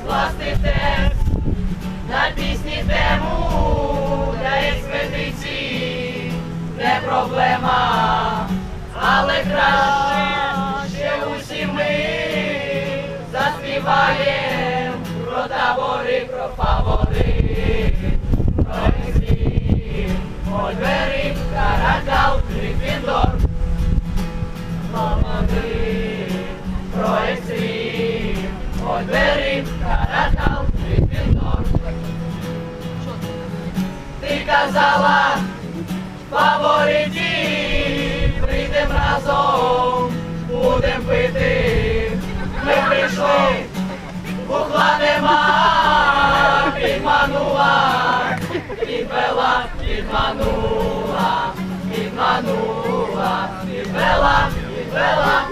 Скласти текст на пісні тему для експедиції. Не проблема, але краще усі ми заспіваємо про табори, про фаворит, про екстрім, екстрім, Ольвери, Каракал, Гриффіндор. Ти казала, фаворитів, прийдем разом, будем пити. Ми прийшли, бухла нема, підманула, підвела, підманула, підманула, підвела, підвела,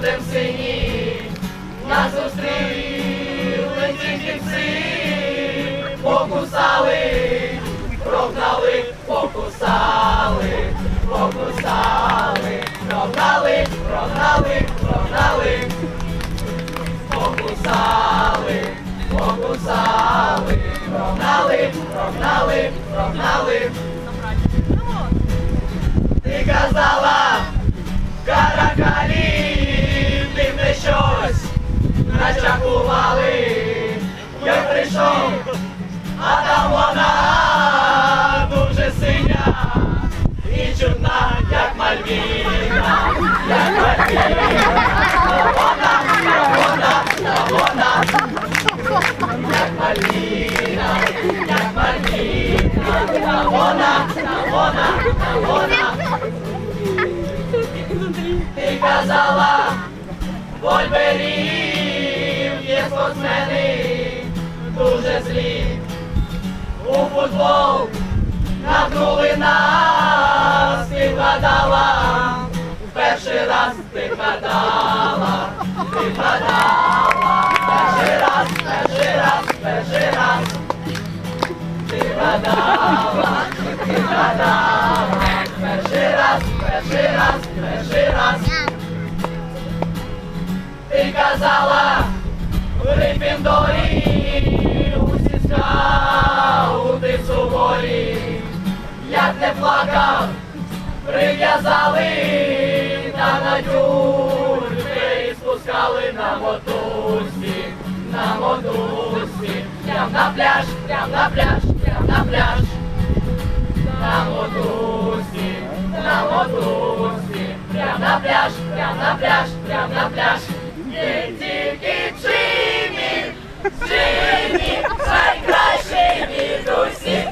будем сині, нас зустріли тільки всі, покусали, прогнали, покусали, покусали, прогнали, прогнали, прогнали, покусали, покусали, прогнали, прогнали, прогнали. Ти казала, Вольверів є спортсмени дуже злі. У футбол нагнули нас, ти вгадала, перший раз ти вгадала, ти вгадала, перший раз, перший раз, перший раз. Ти вгадала, ти вгадала, перший раз, перший раз, перший казала, Грифіндорі усі скаути суворі, як не плакав, прив'язали та на тюрки і спускали на мотузці, на мотузці, прям на пляж, прям на пляж, прям на пляж, на мотузці, на мотузці, прям на пляж, прям на пляж, прям на пляж. Є тільки Джиммі, Джиммі, найкращий від усіх,